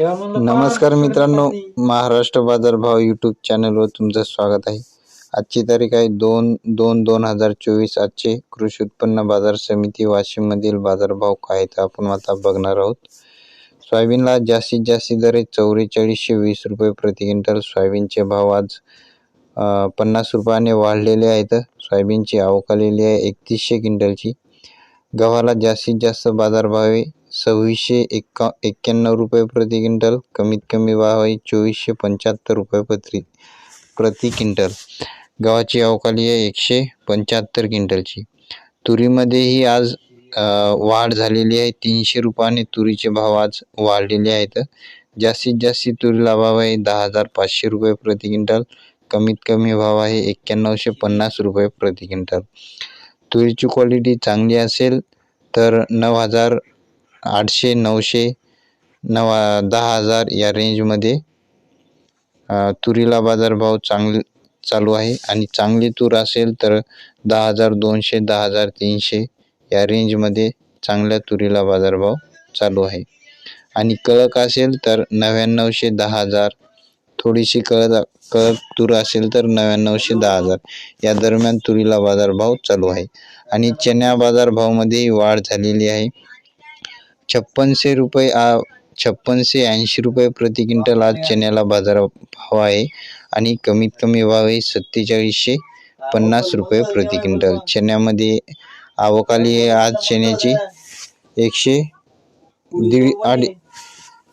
नमस्कार मित्रांनो महाराष्ट्र बाजार भाव यूट्यूब चॅनलवर तुमचं स्वागत आहे. आजची तारीख आहे दोन दोन दोन हजार चोवीस. आजचे कृषी उत्पन्न बाजार समिती वाशिममधील बाजारभाव काय तर आपण आता बघणार आहोत. सोयाबीनला जास्तीत जास्त दर आहे चौवेचाळीसशे वीस रुपये प्रति क्विंटल. सोयाबीनचे भाव आज पन्नास रुपयाने वाढलेले आहेत. सोयाबीनची आवक आलेली आहे एकतीसशे क्विंटलची. गव्हाला जास्तीत जास्त बाजारभाव आहे सव्वीसशे एक्का एक्क्याण्णव रुपये प्रति क्विंटल कमीत कमी भाव आहे चोवीसशे पंच्याहत्तर रुपये प्रति प्रति क्विंटल. गव्हाची अवकाली आहे एकशे पंच्याहत्तर क्विंटलची. तुरीमध्येही आज वाढ झालेली आहे. तीनशे रुपयाने तुरीचे भाव आज वाढलेले आहेत. जास्तीत जास्त तुरीला भाव आहे दहा हजार पाचशे रुपये प्रति क्विंटल. कमीत कमी भाव आहे एक्क्याण्णवशे पन्नास रुपये प्रति क्विंटल. तुरीची क्वालिटी चांगली असेल तर नऊ हजार आठशे नऊशे नवा दहा हजार या रेंजमध्ये तुरीला बाजारभाव चांगले चालू आहे. आणि चांगली तूर असेल तर दहा हजार दोनशे दहा हजार तीनशे या रेंजमध्ये चांगल्या तुरीला बाजारभाव चालू आहे. आणि कळक असेल तर नव्याण्णवशे दहा हजार थोडीशी कळत कळत तूर असेल तर नव्याण्णवशे दहा हजार. या दरम्यान तुरीला बाजारभाव चालू आहे. आणि चण्या बाजारभावामध्येही वाढ झालेली आहे. छप्पनशे रुपये आ छप्पनशे ऐंशी रुपये प्रति क्विंटल आज चण्याला बाजार भाव आहे. आणि कमीत कमी भाव आहे सत्तेचाळीसशे पन्नास रुपये प्रति क्विंटल. चण्यामध्ये आवकाली आहे. आज चण्याची एकशे दीड आड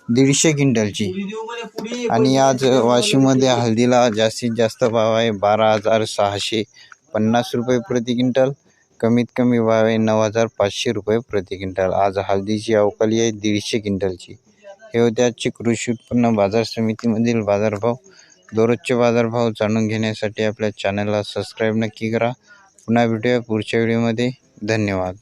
दीडशे क्विंटलची. आणि आज वाशिममध्ये हळदीला जास्तीत जास्त भाव आहे बारा हजार सहाशे पन्नास रुपये प्रति क्विंटल. कमीत कमी भाव आहे नऊ हजार पाचशे रुपये प्रति क्विंटल. आज हळदीची अवकाली आहे दीडशे क्विंटलची. हे होते आजचे कृषी उत्पन्न बाजार समितीमधील बाजारभाव. दररोजचे बाजारभाव जाणून घेण्यासाठी आपल्या चॅनलला सबस्क्राईब नक्की करा. पुन्हा भेटूया पुढच्या व्हिडिओमध्ये धन्यवाद.